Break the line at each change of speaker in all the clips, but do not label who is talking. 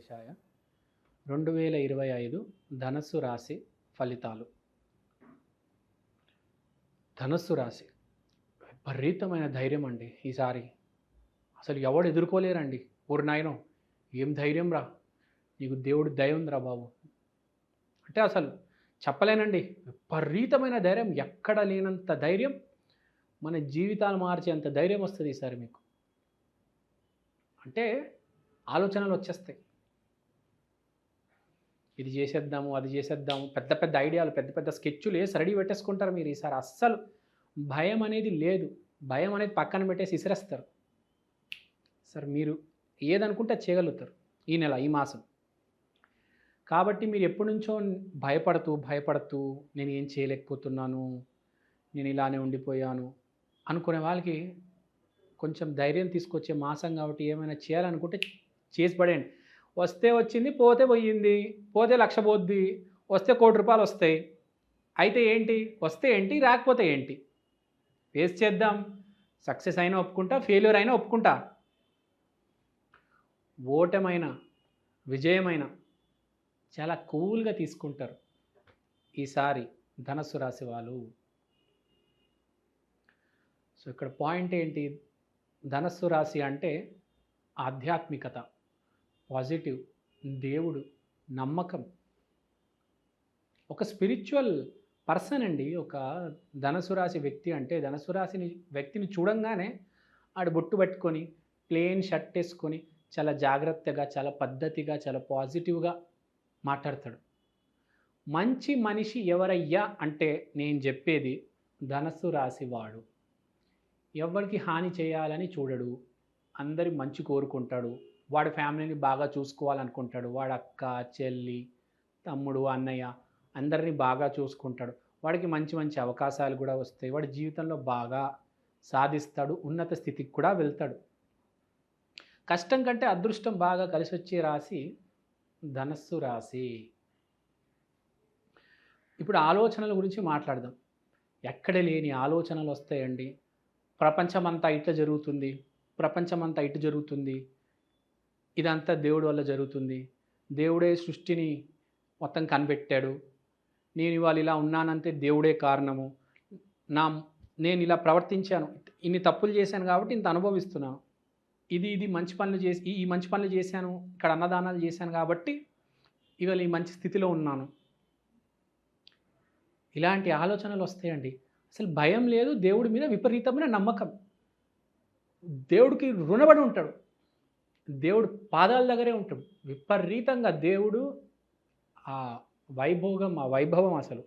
వెంకటేశాయ రెండు వేల ఇరవై ఐదు ధనస్సు రాశి ఫలితాలు. ధనస్సు రాశి. విపరీతమైన ధైర్యం అండి ఈసారి. అసలు ఎవడు ఎదుర్కోలేరండి. ఊరు నాయనం ఏం ధైర్యం రా. నీకు దేవుడు దయ బాబు. అంటే అసలు చెప్పలేనండి. విపరీతమైన ధైర్యం. ఎక్కడ లేనంత ధైర్యం. మన జీవితాలు మార్చేంత ధైర్యం వస్తుంది ఈసారి మీకు. అంటే ఆలోచనలు వచ్చేస్తాయి. ఇది చేసేద్దాము అది చేసేద్దాము. పెద్ద పెద్ద ఐడియాలు పెద్ద పెద్ద స్కెచ్లు వేసి రెడీ పెట్టేసుకుంటారు మీరు ఈసారి. అస్సలు భయం అనేది లేదు. భయం అనేది పక్కన పెట్టేసి ఇసిరేస్తారు. సార్ మీరు ఏదనుకుంటే చేయగలుగుతారు ఈ నెల ఈ మాసం. కాబట్టి మీరు ఎప్పటి నుంచో భయపడుతూ భయపడుతూ నేను ఏం చేయలేకపోతున్నాను నేను ఇలానే ఉండిపోయాను అనుకునే వాళ్ళకి కొంచెం ధైర్యం తీసుకొచ్చే మాసం కాబట్టి ఏమైనా చేయాలనుకుంటే చేసి పడేయండి. వస్తే వచ్చింది పోతే పోయింది పోతే లక్ష పోద్ది వస్తే కోటి రూపాయలు వస్తాయి. అయితే ఏంటి? వస్తే ఏంటి రాకపోతే ఏంటి? ఫేస్ చేద్దాం. సక్సెస్ అయినా ఒప్పుకుంటా ఫెయిల్యూర్ అయినా ఒప్పుకుంటా. ఓటమైన విజయమైన చాలా కూల్గా తీసుకుంటారు ఈసారి ధనస్సు రాశి వాళ్ళు. సో ఇక్కడ పాయింట్ ఏంటి? ధనస్సు రాశి అంటే ఆధ్యాత్మికత. పాజిటివ్ దేవుడు నమ్మకం. ఒక స్పిరిచువల్ పర్సన్ అండి ఒక ధనసు రాశి వ్యక్తి అంటే ధనసు రాశిని వ్యక్తిని చూడంగానే ఆడు బొట్టు పట్టుకొని ప్లెయిన్ షర్ట్ వేసుకొని చాలా జాగ్రత్తగా చాలా పద్ధతిగా చాలా పాజిటివ్గా మాట్లాడతాడు. మంచి మనిషి ఎవరయ్యా అంటే నేను చెప్పేది ధనస్సు రాశివాడు ఎవరికి హాని చేయాలని చూడడు అందరి మంచి కోరుకుంటాడు వాడి ఫ్యామిలీని బాగా చూసుకోవాలనుకుంటాడు. వాడు అక్క చెల్లి తమ్ముడు అన్నయ్య అందరినీ బాగా చూసుకుంటాడు. వాడికి మంచి మంచి అవకాశాలు కూడా వస్తాయి. వాడి జీవితంలో బాగా సాధిస్తాడు. ఉన్నత స్థితికి కూడా వెళ్తాడు. కష్టం కంటే అదృష్టం బాగా కలిసి వచ్చే రాశి ధనస్సు రాశి. ఇప్పుడు ఆలోచనల గురించి మాట్లాడదాం. ఎక్కడ లేని ఆలోచనలు వస్తాయండి. ప్రపంచమంతా ఇట్లా జరుగుతుంది. ప్రపంచమంతా ఇటు జరుగుతుంది. ఇదంతా దేవుడి వల్ల జరుగుతుంది. దేవుడే సృష్టిని మొత్తం కనిపెట్టాడు. నేను ఇవాళ ఇలా ఉన్నానంటే దేవుడే కారణము. నా నేను ఇలా ప్రవర్తించాను. ఇన్ని తప్పులు చేశాను కాబట్టి ఇంత అనుభవిస్తున్నాను. ఇది ఇది మంచి పనులు చేసి ఈ- ఈ మంచి పనులు చేశాను. ఇక్కడ అన్నదానాలు చేశాను కాబట్టి ఇవాళ ఈ మంచి స్థితిలో ఉన్నాను. ఇలాంటి ఆలోచనలు వస్తాయండి. అసలు భయం లేదు దేవుడి మీద విపరీతమైన నమ్మకం. దేవుడికి రుణపడి ఉంటాడు. దేవుడు పాదాల దగ్గరే ఉంటాడు. విపరీతంగా దేవుడు ఆ వైభోగం ఆ వైభవం అసలు.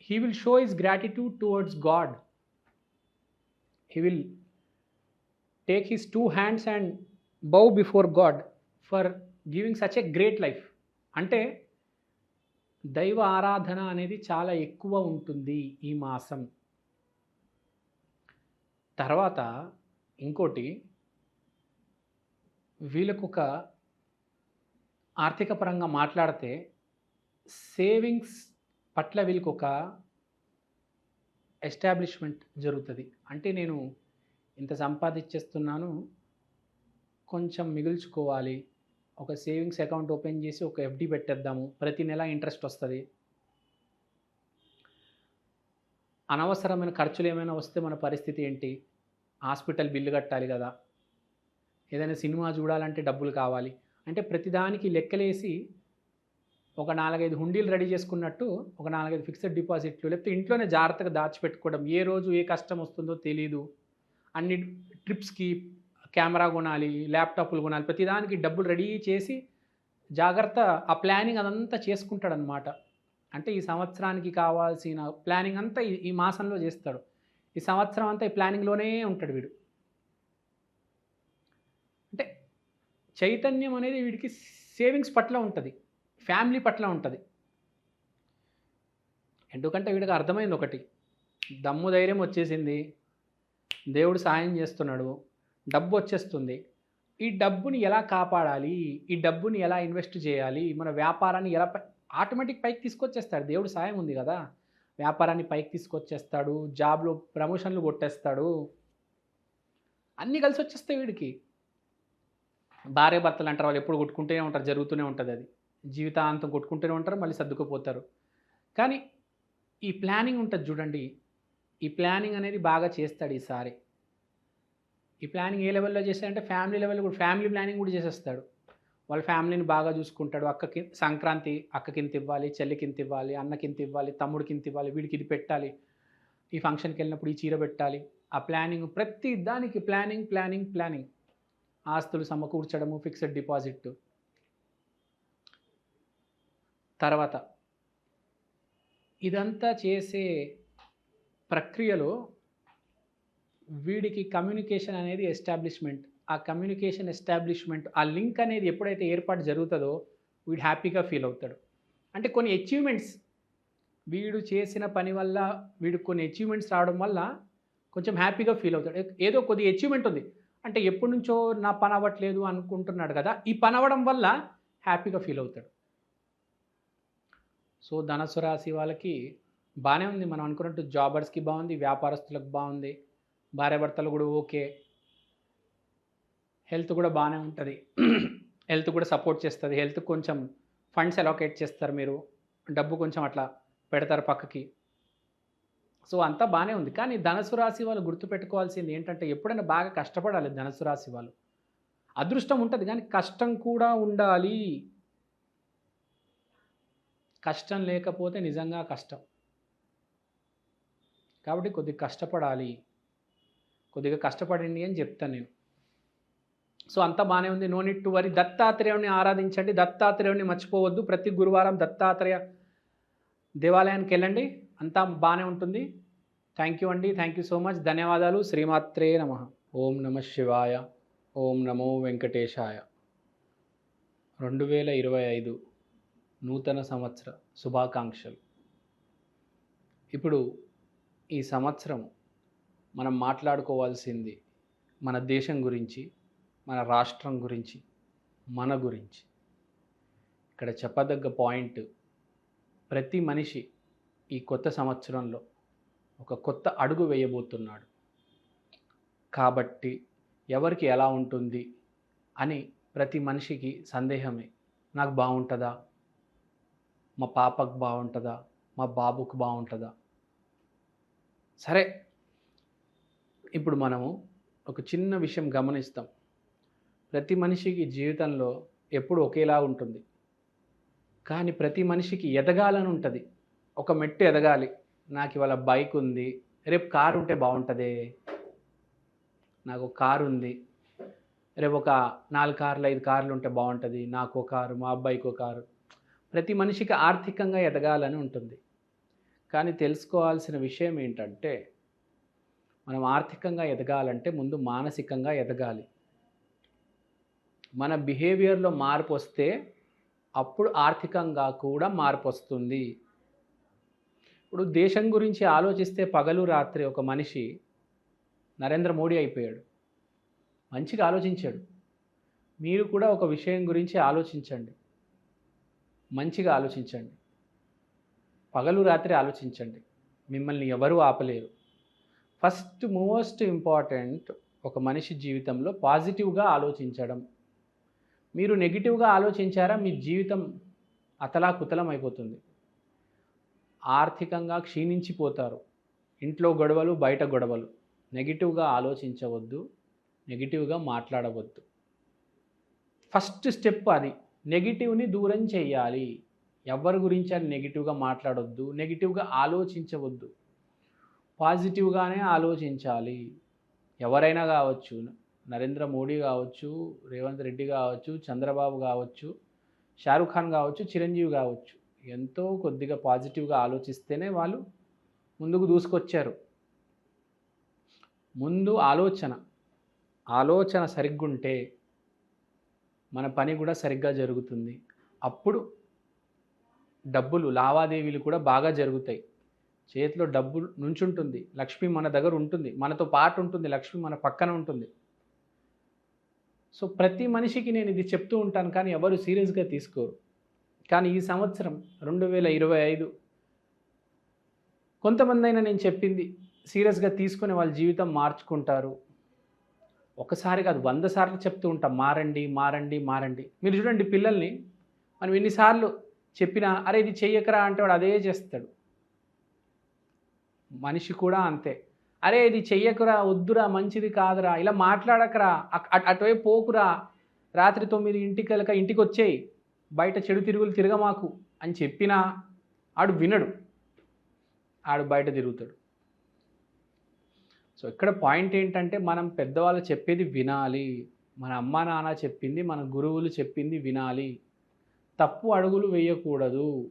He will show is gratitude towards God he will take his two hands and bow before God for giving such a great life అంటే దైవ ఆరాధన అనేది చాలా ఎక్కువ ఉంటుంది ఈ మాసం. తర్వాత ఇంకోటి వీళ్ళకొక ఆర్థిక పరంగా మాట్లాడితే సేవింగ్స్ పట్ల వీళ్ళకి ఒక ఎస్టాబ్లిష్మెంట్ జరుగుతుంది. అంటే నేను ఇంత సంపాదించేస్తున్నాను కొంచెం మిగుల్చుకోవాలి ఒక సేవింగ్స్ అకౌంట్ ఓపెన్ చేసి ఒక ఎఫ్డి పెట్టేద్దాము ప్రతి నెల ఇంట్రెస్ట్ వస్తుంది. అనవసరమైన ఖర్చులు ఏమైనా వస్తే మన పరిస్థితి ఏంటి? హాస్పిటల్ బిల్లు కట్టాలి కదా. ఏదైనా సినిమా చూడాలంటే డబ్బులు కావాలి. అంటే ప్రతిదానికి లెక్కలేసి ఒక నాలుగైదు హుండీలు రెడీ చేసుకున్నట్టు ఒక నాలుగైదు ఫిక్స్డ్ డిపాజిట్లు లేకపోతే ఇంట్లోనే జాగ్రత్తగా దాచిపెట్టుకోవడం ఏ రోజు ఏ కష్టం వస్తుందో తెలియదు అన్ని ట్రిప్స్కి కెమెరా కొనాలి ల్యాప్టాప్లు కొనాలి ప్రతిదానికి డబ్బులు రెడీ చేసి జాగ్రత్త ఆ ప్లానింగ్ అదంతా చేసుకుంటాడనమాట అంటే ఈ సంవత్సరానికి కావాల్సిన ప్లానింగ్ అంతా ఈ మాసంలో చేస్తాడు. ఈ సంవత్సరం అంతా ఈ ప్లానింగ్లోనే ఉంటాడు వీడు అంటే చైతన్యం అనేది వీడికి సేవింగ్స్ పట్ల ఉంటుంది. ఫ్యామిలీ పట్ల ఉంటుంది. ఎందుకంటే వీడికి అర్థమైంది ఒకటి. దమ్ము ధైర్యం వచ్చేసింది. దేవుడు సాయం చేస్తున్నాడు. డబ్బు వచ్చేస్తుంది. ఈ డబ్బుని ఎలా కాపాడాలి? ఈ డబ్బుని ఎలా ఇన్వెస్ట్ చేయాలి? మన వ్యాపారాన్ని ఎలా పై- ఆటోమేటిక్ పైకి తీసుకొచ్చేస్తాడు. దేవుడు సాయం ఉంది కదా. వ్యాపారాన్ని పైకి తీసుకొచ్చేస్తాడు. జాబ్లో ప్రమోషన్లు కొట్టేస్తాడు. అన్నీ కలిసి వచ్చేస్తాయి వీడికి. భార్య భర్తలు అంటారు వాళ్ళు ఎప్పుడు కొట్టుకుంటూనే ఉంటారు జరుగుతూనే ఉంటుంది అది. జీవితాంతం కొట్టుకుంటూనే ఉంటారు మళ్ళీ సర్దుకుపోతారు. కానీ ఈ ప్లానింగ్ ఉంటుంది చూడండి. ఈ ప్లానింగ్ అనేది బాగా చేస్తాడు ఈసారి. ఈ ప్లానింగ్ ఏ లెవెల్లో చేస్తాడంటే ఫ్యామిలీ లెవెల్లో కూడా ఫ్యామిలీ ప్లానింగ్ కూడా చేసేస్తాడు. వాళ్ళ ఫ్యామిలీని బాగా చూసుకుంటాడు. అక్కకి సంక్రాంతి అక్కకి ఇంత ఇవ్వాలి చెల్లికి ఇంత ఇవ్వాలి అన్నకి ఇంత ఇవ్వాలి తమ్ముడికి ఇంత ఇవ్వాలి వీడికి ఇది పెట్టాలి ఈ ఫంక్షన్కి వెళ్ళినప్పుడు ఈ చీర పెట్టాలి. ఆ ప్లానింగ్ ప్రతి దానికి ప్లానింగ్ ప్లానింగ్ ప్లానింగ్. ఆస్తులు సమకూర్చడము ఫిక్స్డ్ డిపాజిట్ తర్వాత ఇదంతా చేసే ప్రక్రియలో వీడికి కమ్యూనికేషన్ అనేది ఎస్టాబ్లిష్మెంట్ ఆ కమ్యూనికేషన్ ఎస్టాబ్లిష్మెంట్ ఆ లింక్ అనేది ఎప్పుడైతే ఏర్పాటు జరుగుతుందో వీడు హ్యాపీగా ఫీల్ అవుతాడు. అంటే కొన్ని అచీవ్మెంట్స్ వీడు చేసిన పని వల్ల వీడు కొన్ని అచీవ్మెంట్స్ రావడం వల్ల కొంచెం హ్యాపీగా ఫీల్ అవుతాడు. ఏదో కొద్ది అచీవ్మెంట్ ఉంది. అంటే ఎప్పటి నుంచో నా పని అవ్వట్లేదు అనుకుంటున్నాడు కదా ఈ పని అవ్వడం వల్ల హ్యాపీగా ఫీల్ అవుతాడు. సో ధనస్సు రాశి వాళ్ళకి బాగానే ఉంది. మనం అనుకున్నట్టు జాబర్స్కి బాగుంది వ్యాపారస్తులకు బాగుంది భార్యాభర్తలు కూడా ఓకే. హెల్త్ కూడా బాగానే ఉంటుంది. హెల్త్ కూడా సపోర్ట్ చేస్తుంది. హెల్త్ కొంచెం ఫండ్స్ అలోకేట్ చేస్తారు మీరు. డబ్బు కొంచెం అట్లా పెడతారు పక్కకి. సో అంతా బాగానే ఉంది. కానీ ధనుసు రాశి వాళ్ళు గుర్తుపెట్టుకోవాల్సింది ఏంటంటే ఎప్పుడైనా బాగా కష్టపడాలి ధనుసు రాశి వాళ్ళు. అదృష్టం ఉంటుంది కానీ కష్టం కూడా ఉండాలి. కష్టం లేకపోతే నిజంగా కష్టం. కాబట్టి కొద్దిగా కష్టపడాలి. కొద్దిగా కష్టపడండి అని చెప్తాను నేను. సో అంతా బాగానే ఉంది. No neat to worry. దత్తాత్రేయుని ఆరాధించండి. దత్తాత్రేయుని మర్చిపోవద్దు. ప్రతి గురువారం దత్తాత్రేయ దేవాలయానికి వెళ్ళండి. అంతా బాగానే ఉంటుంది. థ్యాంక్ యూ అండి. థ్యాంక్ యూ సో మచ్ ధన్యవాదాలు. శ్రీమాత్రే నమ. ఓం నమ శివాయ. ఓం నమో వెంకటేశాయ. రెండు వేల ఇరవై ఐదు నూతన సంవత్సర శుభాకాంక్షలు. ఇప్పుడు ఈ సంవత్సరం మనం మాట్లాడుకోవాల్సింది మన దేశం గురించి మన రాష్ట్రం గురించి మన గురించి. ఇక్కడ చెప్పదగ్గ పాయింట్ ప్రతి మనిషి ఈ కొత్త సంవత్సరంలో ఒక కొత్త అడుగు వేయబోతున్నాడు. కాబట్టి ఎవరికి ఎలా ఉంటుంది అని ప్రతి మనిషికి సందేహమే. నాకు బాగుంటుందా? మా పాపకు బాగుంటుందా? మా బాబుకు బాగుంటుందా? సరే ఇప్పుడు మనము ఒక చిన్న విషయం గమనిస్తాం. ప్రతి మనిషికి జీవితంలో ఎప్పుడు ఒకేలా ఉంటుంది. కానీ ప్రతి మనిషికి ఎదగాలని ఉంటుంది. ఒక మెట్టు ఎదగాలి. నాకు ఇవాళ బైక్ ఉంది. రేపు కారు ఉంటే బాగుంటుంది? నాకు ఒక కారు ఉంది. రేపు ఒక నాలుగు కార్లు ఐదు కార్లు ఉంటే బాగుంటుంది. నాకు ఒక కారు మా అబ్బాయికి ఒక కారు. ప్రతి మనిషికి ఆర్థికంగా ఎదగాలని ఉంటుంది. కానీ తెలుసుకోవాల్సిన విషయం ఏంటంటే మనం ఆర్థికంగా ఎదగాలంటే ముందు మానసికంగా ఎదగాలి. మన బిహేవియర్లో మార్పు వస్తే అప్పుడు ఆర్థికంగా కూడా మార్పు వస్తుంది. ఇప్పుడు దేశం గురించి ఆలోచిస్తే పగలు రాత్రి ఒక మనిషి నరేంద్ర మోడీ అయిపోయాడు. మంచిగా ఆలోచించాడు. మీరు కూడా ఒక విషయం గురించి ఆలోచించండి. మంచిగా ఆలోచించండి. పగలు రాత్రి ఆలోచించండి. మిమ్మల్ని ఎవరూ ఆపలేరు. ఫస్ట్ మోస్ట్ ఇంపార్టెంట్ ఒక మనిషి జీవితంలో పాజిటివ్గా ఆలోచించడం. మీరు నెగిటివ్గా ఆలోచించారా? మీ జీవితం అతలాకుతలం అయిపోతుంది. ఆర్థికంగా క్షీణించిపోతారు. ఇంట్లో గొడవలు బయట గొడవలు. నెగిటివ్గా ఆలోచించవద్దు నెగిటివ్గా మాట్లాడవద్దు. ఫస్ట్ స్టెప్ అది. నెగిటివ్ని దూరం చేయాలి. ఎవరి గురించి అని నెగిటివ్గా మాట్లాడొద్దు నెగిటివ్గా ఆలోచించవద్దు. పాజిటివ్గానే ఆలోచించాలి. ఎవరైనా కావచ్చు నరేంద్ర మోడీ కావచ్చు రేవంత్ రెడ్డి కావచ్చు చంద్రబాబు కావచ్చు షారుఖ్ ఖాన్ కావచ్చు చిరంజీవి కావచ్చు. ఎంతో కొద్దిగా పాజిటివ్గా ఆలోచిస్తేనే వాళ్ళు ముందుకు దూసుకొచ్చారు. ముందు ఆలోచన ఆలోచన సరిగ్గుంటే మన పని కూడా సరిగ్గా జరుగుతుంది. అప్పుడు డబ్బులు లావాదేవీలు కూడా బాగా జరుగుతాయి. చేతిలో డబ్బు నుంచుంటుంది. లక్ష్మి మన దగ్గర ఉంటుంది. మనతో పాటు ఉంటుంది. లక్ష్మి మన పక్కన ఉంటుంది. సో ప్రతి మనిషికి నేను ఇది చెప్తూ ఉంటాను కానీ ఎవరు సీరియస్గా తీసుకోరు. కానీ ఈ సంవత్సరం రెండు వేల ఇరవై ఐదు కొంతమంది అయినా నేను చెప్పింది సీరియస్గా తీసుకునే వాళ్ళ జీవితం మార్చుకుంటారు. ఒకసారి కాదు వంద సార్లు చెప్తూ ఉంటాం మారండి మారండి మారండి. మీరు చూడండి పిల్లల్ని మనం ఎన్నిసార్లు చెప్పినా అరే ఇది చెయ్యకరా అంటే వాడు అదే చేస్తాడు. మనిషి కూడా అంతే. అరే ఇది చెయ్యకురా వద్దురా మంచిది కాదురా ఇలా మాట్లాడకరా అటువైపు పోకురా రాత్రి తొమ్మిది ఇంటికి వెళ్ళక ఇంటికి వచ్చేయి బయట చెడు తిరుగులు తిరగమాకు అని చెప్పినా ఆడు వినడు. ఆడు బయట తిరుగుతాడు. సో ఇక్కడ పాయింట్ ఏంటంటే మనం పెద్దవాళ్ళు చెప్పేది వినాలి. మన అమ్మా నాన్న చెప్పింది మన గురువులు చెప్పింది వినాలి. తప్పు అడుగులు వేయకూడదు.